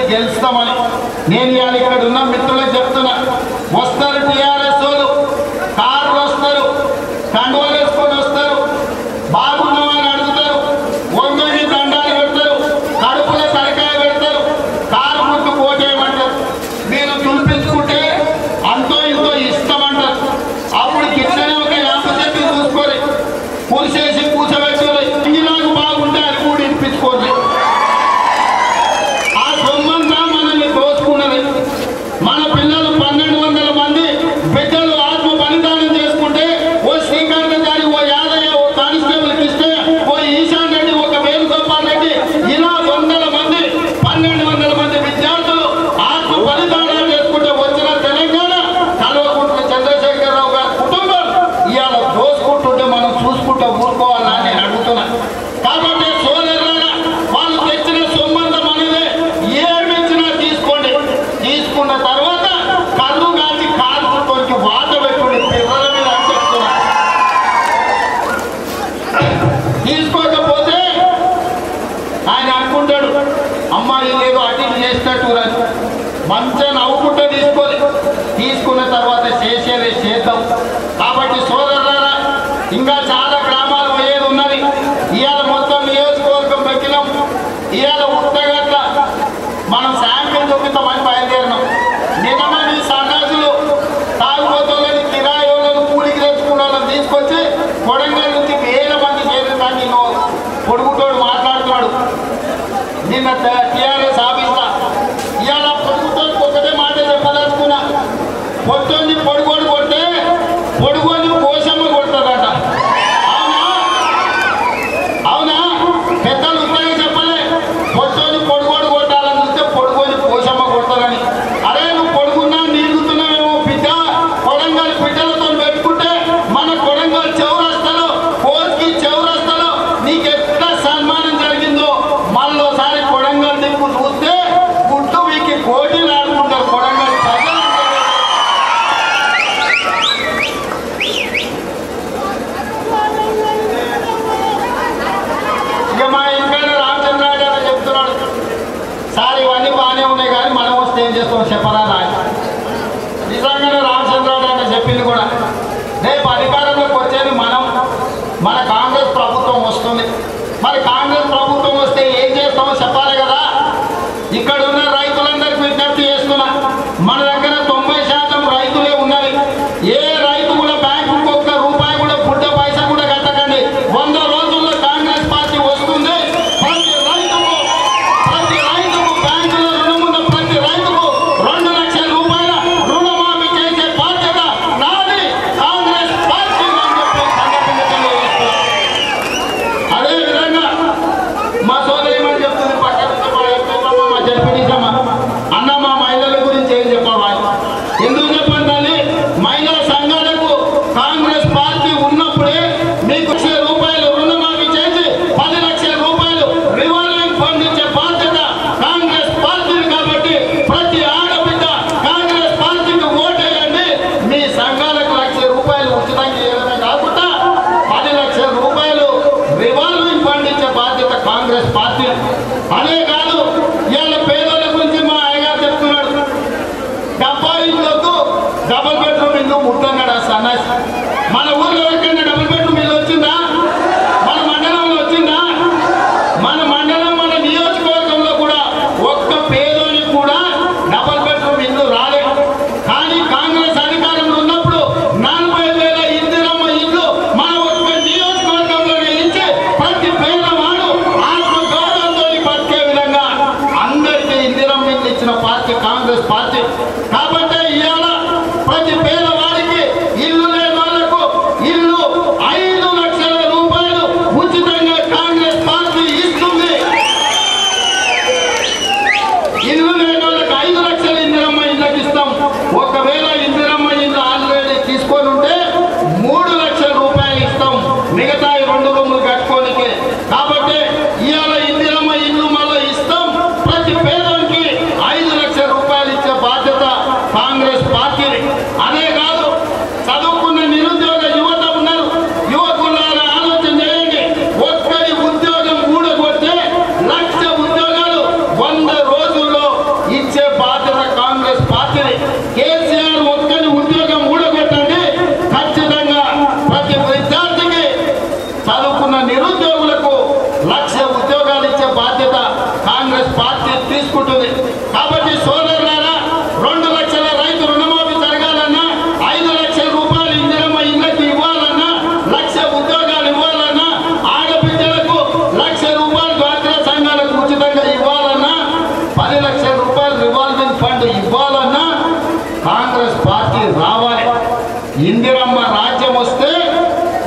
గెలుస్తామని. నేను ఇవాళ ఇక్కడ ఉన్న మిత్రులకు చెప్తున్నా. వస్తారు టీఆర్ చేద్దాం. కాబట్టి సోదరులారా ఇంకా చాలా గ్రామాలు పోయేది ఉన్నది. ఇవాళ మొత్తం నియోజకవర్గం పెట్టినాం. ఇవాళ ఉత్తగట్ల మనం శాంపిల్ చూపిస్తామని బయలుదేరినాం. నిజమని సన్నాసులు తాగుబోతులని కిరాయోలను కూలికి తెచ్చుకున్న తీసుకొచ్చి కొడంగల్ అన్ని బాగానే ఉన్నాయి కానీ మనం వస్తే ఏం చేస్తాం చెప్పరా రాజు నిజంగానే రామచంద్రరావు ఆయన చెప్పింది కూడా. రేపు అధికారంలోకి వచ్చేది మనం మన పార్టీ. అదే కాదు ఇవాళ పేదల గురించి మా ఆయన చెప్తున్నాడు. డబ్బా ఇంట్లోకి డబల్ బెడ్రూమ్ ఇల్లు ముట్టన్నాడు ఆ సన్నాసి. మన ఊళ్ళో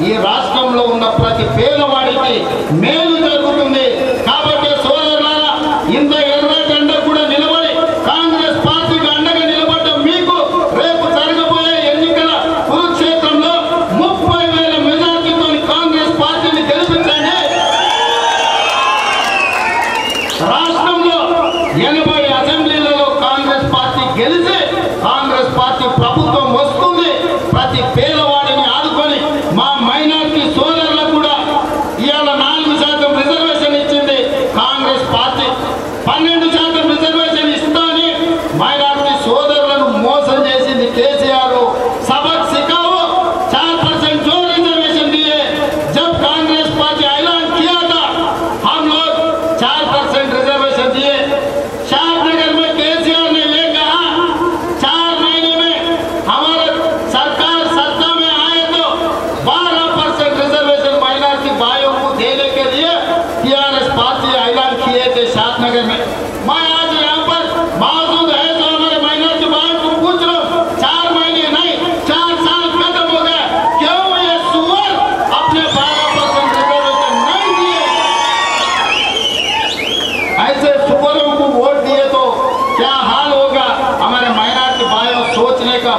ఈ రాష్ట్రంలో ఉన్న ప్రతి పేదవాడికి మేలు జరుగుతుంది. కాబట్టి సోదరులారా ఇంత ఎర్ర కూడా నిలబడి కాంగ్రెస్ పార్టీకి అండగా నిలబడ్డ మీకు రేపు జరగబోయే ఎన్నికల కురుక్షేత్రంలో ముప్పై వేల మెజార్టీతో కాంగ్రెస్ పార్టీని గెలిపించండి. రాష్ట్రంలో ఎనభై అసెంబ్లీలలో కాంగ్రెస్ పార్టీ గెలిచి కాంగ్రెస్ పార్టీ ప్రభుత్వం వస్తుంది. ప్రతి పేదవాడు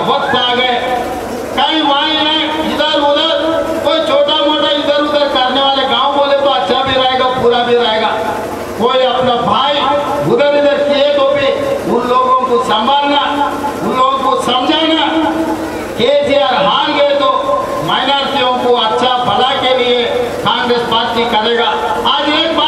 वक्त आ गए। कहीं वाई है, इधर उधर, कोई छोटा मोटा इधर उधर करने वाले गाँव बोले तो अच्छा भी रहेगा पूरा भी रहेगा। कोई अपना भाई उधर इधर किए तो भी उन लोगों को संभालना, उन लोगों को समझाना। केसीआर हार गए तो माइनॉरिटियों को अच्छा भला के लिए कांग्रेस पार्टी करेगा। आज एक बात